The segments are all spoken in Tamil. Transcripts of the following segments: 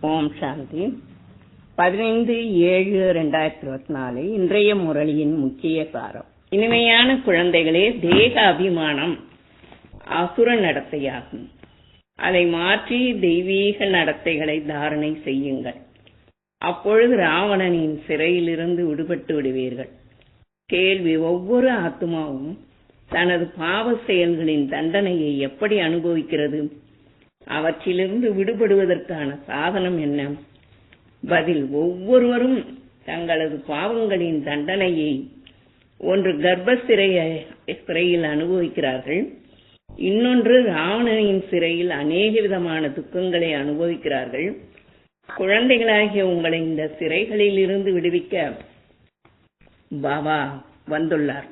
ஓம் சாந்தி. பதினைந்து ஏழு ரெண்டாயிரத்தி இருபத்தி நாலு இன்றைய முரளியின் முக்கிய சாரம் இனிமையான குழந்தைகளே தேக அபிமானம் அசுர நடத்தையாகும். அதை மாற்றி தெய்வீக நடத்தைகளை தாரணை செய்யுங்கள். அப்பொழுது ராவணனின் சிறையிலிருந்து விடுபட்டு விடுவீர்கள். கேள்வி ஒவ்வொரு ஆத்மாவும் தனது பாவ செயல்களின் தண்டனையை எப்படி அனுபவிக்கிறது? அவற்றிலிருந்து விடுபடுவதற்கான சாதனம் என்ன? பதில் ஒவ்வொருவரும் தங்களது பாவங்களின் தண்டனையை ஒன்று கர்ப்ப சிறையில் அனுபவிக்கிறார்கள். இன்னொன்று ராவணனின் சிறையில் அநேக விதமான துக்கங்களை அனுபவிக்கிறார்கள். குழந்தைகளாகிய உங்களை இந்த சிறைகளில் இருந்து விடுவிக்க பாபா வந்துள்ளார்.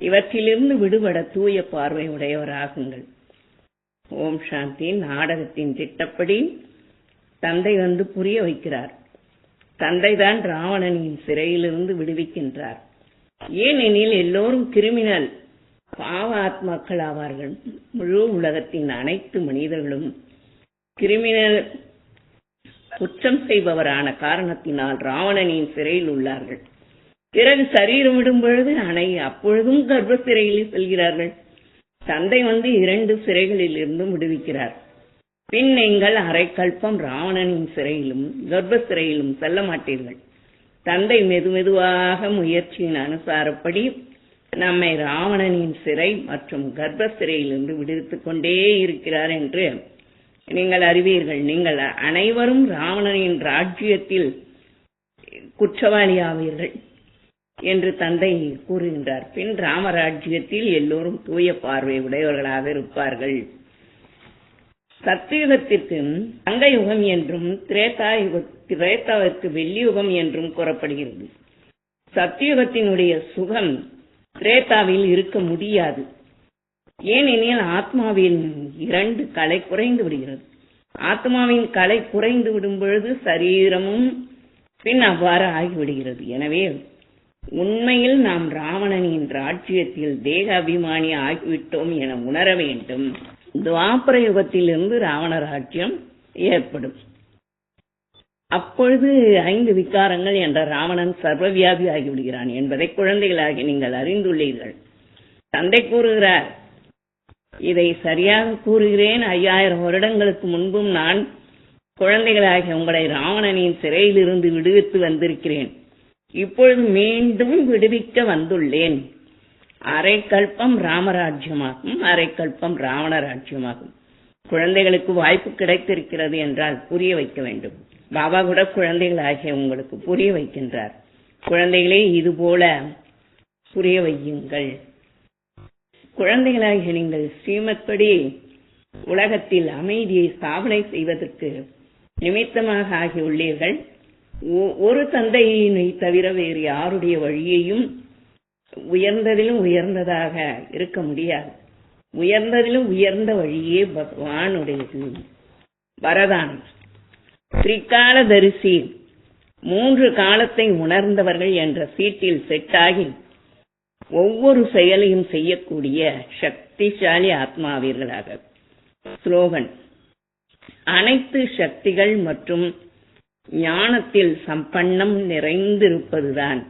இவற்றிலிருந்து விடுபட தூய பார்வை உடையவராகுங்கள். ஓம் சாந்தி நாடகத்தின் திட்டப்படி தந்தை வந்து புரிய வைக்கிறார். தந்தைதான் ராவணனின் சிறையிலிருந்து விடுவிக்கின்றார். ஏனெனில் எல்லோரும் கிரிமினல் பாவ ஆத்மாக்கள் ஆவார்கள். முழு உலகத்தின் அனைத்து மனிதர்களும் கிரிமினல் குற்றம் செய்பவரான காரணத்தினால் ராவணனின் சிறையில் உள்ளார்கள். பிறகு சரீரம் விடும் பொழுது அணை அப்பொழுதும் கர்ப்ப சிறையில் செல்கிறார்கள். தந்தை வந்து இரண்டு சிறைகளில் இருந்தும் விடுவிக்கிறார். பின் நீங்கள் அரைக்கல்பம் ராவணனின் சிறையிலும் கர்ப்ப சிறையிலும் செல்ல மாட்டீர்கள். தந்தை மெதுமெதுவாக முயற்சியின் அனுசாரப்படி நம்மை ராவணனின் சிறை மற்றும் கர்ப்ப சிறையிலிருந்து விடுவித்துக் கொண்டே இருக்கிறார் என்று நீங்கள் அறிவீர்கள். நீங்கள் அனைவரும் ராவணனின் ராஜ்யத்தில் குற்றவாளியாவீர்கள். என்று தந்தை கூறுகின்றார். பின் ராமராஜ்யத்தில் எல்லோரும் தூய பார்வை உடையவர்களாக இருப்பார்கள். சத்தியுகத்திற்கு தங்க யுகம் என்றும் திரேதா திரேதாவிற்கு வெள்ளியுகம் என்றும் கூறப்படுகிறது. சத்தியுகத்தினுடைய சுகம் திரேதாவில் இருக்க முடியாது. ஏனெனில் ஆத்மாவின் இரண்டு கலை குறைந்து விடுகிறது. ஆத்மாவின் கலை குறைந்து விடும் பொழுது சரீரமும் பின் அவ்வாறு ஆகிவிடுகிறது. எனவே உண்மையில் நாம் ராவணனின் ராஜ்யத்தில் தேக அபிமானி ஆகிவிட்டோம் என உணர வேண்டும். துவாபர யுகத்திலிருந்து ராவண ராஜ்யம் ஏற்படும். அப்பொழுது ஐந்து விகாரங்கள் என்ற ராவணன் சர்வவியாபி ஆகிவிடுகிறான் என்பதை குழந்தைகளாகி நீங்கள் அறிந்துள்ளீர்கள். தந்தை கூறுகிறார் இதை சரியாக கூறுகிறேன். ஐயாயிரம் வருடங்களுக்கு முன்பும் நான் குழந்தைகளாகிய உங்களை ராவணனின் சிறையிலிருந்து விடுவித்து வந்திருக்கிறேன். இப்பொழுது மீண்டும் விடுவிக்க வந்துள்ளேன். அரை கல்பம் ராமராஜ்யமாகும் அரைக்கல்பம் கல்பம் ராவண ராஜ்யமாகும் குழந்தைகளுக்கு வாய்ப்பு கிடைத்திருக்கிறது என்றால் புரிய வைக்க வேண்டும். பாபா கூட குழந்தைகள் ஆகிய உங்களுக்கு புரிய வைக்கின்றார். குழந்தைகளே இது போல புரிய வையுங்கள். குழந்தைகளாகிய நீங்கள் ஸ்ரீமத்படி உலகத்தில் அமைதியை ஸ்தாபனை செய்வதற்கு நிமித்தமாக ஆகியுள்ளீர்கள். ஒரு தந்தையினை தவிர வேறு யாருடைய வழியையும் உயர்ந்ததிலும் உயர்ந்ததாக இருக்க முடியாது. உயர்ந்ததிலும் உயர்ந்த வழியே பகவானுடையது. வரதானம் திரிகால தரிசி. மூன்று காலத்தை உணர்ந்தவர்கள் என்ற சீட்டில் செட்டாகி ஒவ்வொரு செயலையும் செய்யக்கூடிய சக்திசாலி ஆத்மாவீர்களாக. ஸ்லோகன். அனைத்து சக்திகள் மற்றும் ஞானத்தில் சம்பன்னம் நிறைந்திருப்பதுதான்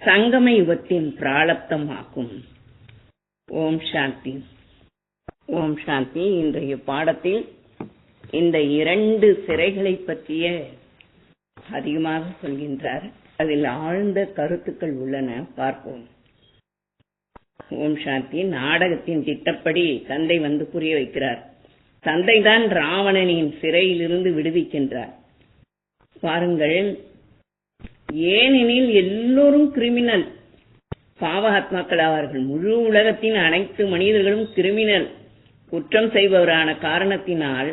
சங்கம யுகத்தின் பிராளப்தம் ஆகும் ஓம் சாந்தி. ஓம் சாந்தி. இன்றைய பாடத்தில் இந்த இரண்டு சிறைகளை பற்றிய அதிகமாக சொல்கின்றார். அதில் ஆழ்ந்த கருத்துக்கள் உள்ளன. பார்ப்போம். ஓம் சாந்தி. நாடகத்தின் திட்டப்படி தந்தை வந்து புரிய வைக்கிறார். தந்தைதான் ராவணனின் சிறையிலிருந்து விடுவிக்கின்றார். பாருங்கள். ஏனெனில் எல்லோரும் கிரிமினல் பாவ ஆத்மாக்கள் ஆவார்கள். முழு உலகத்தின் அனைத்து மனிதர்களும் கிரிமினல் குற்றம் செய்பவரான காரணத்தினால்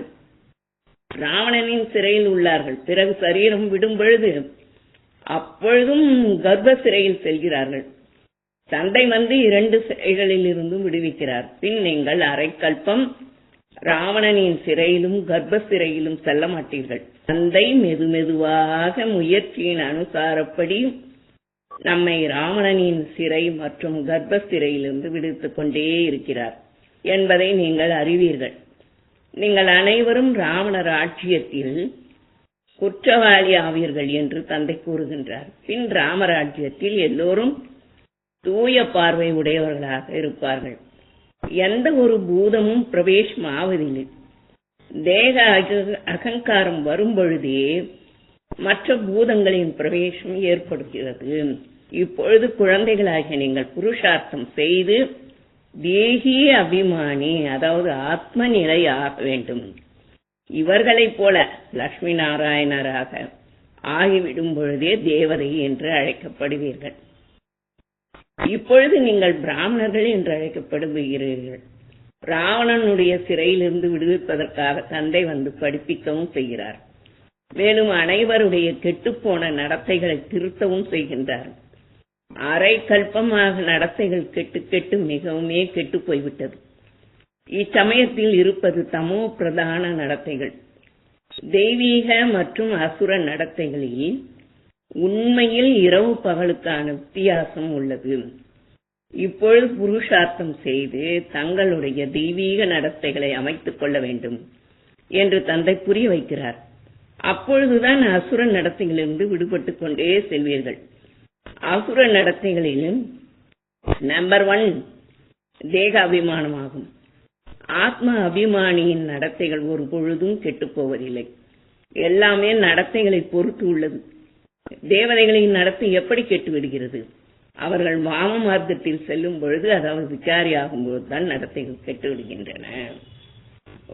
ராவணனின் சிறையில் உள்ளார்கள். பிறகு சரீரம் விடும் பொழுது அப்பொழுதும் கர்ப்ப சிறையில் செல்கிறார்கள். தந்தை வந்து இரண்டு சிறைகளில் இருந்தும் விடுவிக்கிறார். பின் நீங்கள் அரைக்கல்பம் ராவணனின் சிறையிலும் கர்ப்ப சிறையிலும் செல்ல மாட்டீர்கள். தந்தை மெது மெதுவாக முயற்சியின் அனுசாரப்படி நம்மை ராவணனின் சிறை மற்றும் கர்ப்ப சிறையிலிருந்து விடுத்துக் கொண்டே இருக்கிறார் என்பதை நீங்கள் அறிவீர்கள். நீங்கள் அனைவரும் ராவணர் ஆட்சியத்தில் குற்றவாளி ஆவீர்கள் என்று தந்தை கூறுகின்றார். பின் ராமராஜ்யத்தில் எல்லோரும் தூய பார்வை உடையவர்களாக இருப்பார்கள். எந்த ஒரு பூதமும் பிரவேசம் ஆவதில்லை தேக அகங்காரம் வரும் பொழுதே மற்ற பூதங்களின் பிரவேசம் ஏற்படுகிறது. இப்பொழுது குழந்தைகளாகிய நீங்கள் புருஷார்த்தம் செய்து தேகி அபிமானி அதாவது ஆத்ம நிலை ஆக வேண்டும். இவர்களைப் போல லட்சுமி நாராயணராக ஆகிவிடும் பொழுதே தேவதை என்று அழைக்கப்படுவீர்கள். இப்பொழுது நீங்கள் பிராமணர்கள் என்று அழைக்கப்படுகிறீர்கள். ராவணனுடைய சிறையிலிருந்து விடுவிப்பதற்காக தந்தை வந்து படிப்பிக்கவும் செய்கிறார். மேலும் அனைவருடைய கெட்டுப்போன நடத்தைகளை திருத்தவும் செய்கின்றார். அரை கல்பமாக நடத்தைகள் கெட்டு கெட்டு மிகவுமே கெட்டு போய்விட்டது. இச்சமயத்தில் இருப்பது தமோ பிரதான நடத்தைகள். தெய்வீக மற்றும் அசுர நடத்தைகளில் உண்மையில் இரவு பகலுக்கான வித்தியாசம் உள்ளது. இப்பொழுது புருஷார்த்தம் செய்து தங்களுடைய தெய்வீக நடத்தைகளை அமைத்துக் கொள்ள வேண்டும் என்று தந்தை புரிய வைக்கிறார். அப்பொழுதுதான் அசுர நடத்தைகளிலிருந்து விடுபட்டுக் கொண்டே செல்வீர்கள். அசுர நடத்தைகளிலும் நம்பர் ஒன் தேக அபிமானமாகும். ஆத்ம அபிமானியின் நடத்தைகள் ஒரு பொழுதும் கெட்டுப் போவதில்லை. எல்லாமே நடத்தைகளை பொறுத்து உள்ளது. தேவதைகளின் நடத்தை எப்படி கெட்டு விடுகிறது அவர்கள் வாம மார்க்கத்தில் செல்லும் பொழுது அதாவது விகாரி ஆகும்போது தான் நடத்தைகள் கெட்டு விடுகின்றன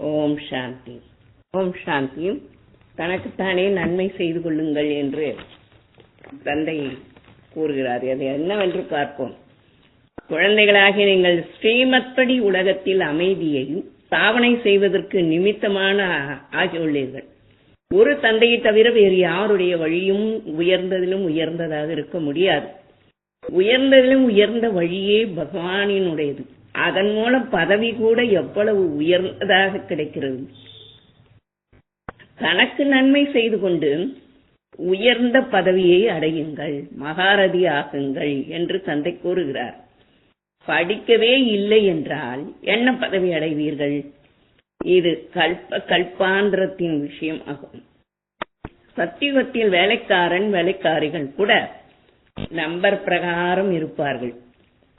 ஓம் சாந்தி. ஓம் சாந்தி. தனக்குத்தானே நன்மை செய்து கொள்ளுங்கள் என்று தந்தை கூறுகிறார். அது என்னவென்று பார்ப்போம். குழந்தைகளாகிய நீங்கள் ஸ்ரீமத்படி உலகத்தில் அமைதியையும் சாவனை செய்வதற்கு நிமித்தமான ஆகியுள்ளீர்கள். ஒரு தந்தையை தவிர வேறு யாருடைய வழியும் உயர்ந்ததிலும் உயர்ந்ததாக இருக்க முடியாது. உயர்ந்ததிலும் உயர்ந்த வழியே பகவானினுடையது. அதன் மூலம் பதவி கூட எவ்வளவு உயர்ந்ததாக கிடைக்கிறது. தனக்கு நன்மை செய்து கொண்டு உயர்ந்த பதவியை அடையுங்கள் மகாரதி ஆகுங்கள் என்று தந்தை கூறுகிறார். படிக்கவே இல்லை என்றால் என்ன பதவி அடைவீர்கள்? இது கல்ப கல்பாந்திரத்தின் விஷயம் ஆகும் சத்தியுகத்தில் வேலைக்காரன் வேலைக்காரிகள் கூட நம்பர் பிரகாரம் இருப்பார்கள்.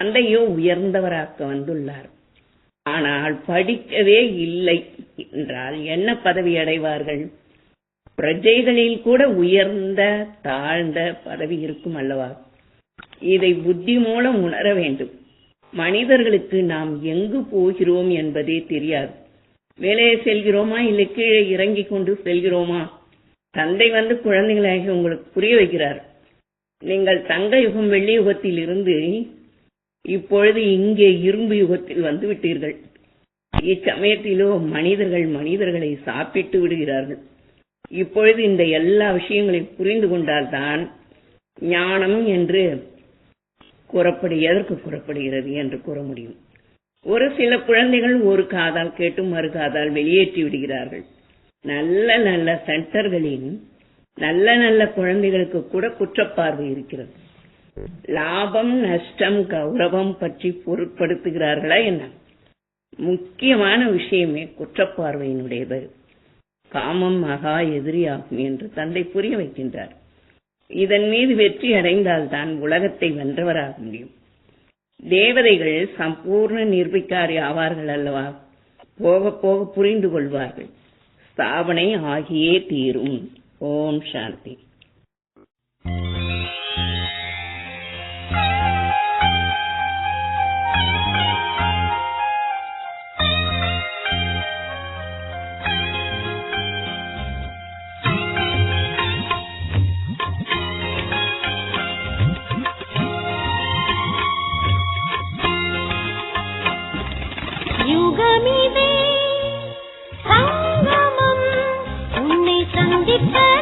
தந்தையோ உயர்ந்தவராக்க வந்துள்ளார். ஆனால் படிக்கவே இல்லை என்றால் என்ன பதவி அடைவார்கள்? பிரஜைகளில் கூட உயர்ந்த தாழ்ந்த பதவி இருக்கும் அல்லவா? இதை புத்தி மூலம் உணர வேண்டும். மனிதர்களுக்கு நாம் எங்கு போகிறோம் என்பதே தெரியாது. மேலே செல்கிறோமா இல்லை கீழே இறங்கி கொண்டு செல்கிறோமா? தந்தை வந்து குழந்தைகளாகி உங்களுக்கு புரிய வைக்கிறார். நீங்கள் தங்க யுகம் வெள்ளி யுகத்தில் இருந்து இப்பொழுது இங்கே இரும்பு யுகத்தில் வந்து விட்டீர்கள். இச்சமயத்திலோ மனிதர்கள் மனிதர்களை சாப்பிட்டு விடுகிறார்கள். இப்பொழுது இந்த எல்லா விஷயங்களையும் புரிந்து கொண்டால்தான் ஞானம் என்று கூறப்படு எதற்கு கூறப்படுகிறது என்று கூற முடியும். ஒரு சில குழந்தைகள் ஒரு காதால் கேட்டு மறு காதால் வெளியேற்றி விடுகிறார்கள். நல்ல நல்ல சென்டர்களின் நல்ல நல்ல குழந்தைகளுக்கு கூட குற்றப்பார்வை இருக்கிறது. லாபம் நஷ்டம் கௌரவம் பற்றி பொருட்படுத்துகிறார்களா என்ன? முக்கியமான விஷயமே குற்றப்பார்வையினுடையது. காமம் மகா எதிரியாகும் என்று தந்தை புரிய வைக்கின்றார். இதன் மீது வெற்றி அடைந்தால்தான் உலகத்தை வென்றவராக முடியும். தேவதைகள் சம்பூர்ண நிர்விகாரி ஆவார்கள் அல்லவா? போக போக புரிந்து கொள்வார்கள். ஸ்தாபனை ஆகியே தீரும். ஓம் சாந்தி. Yeah.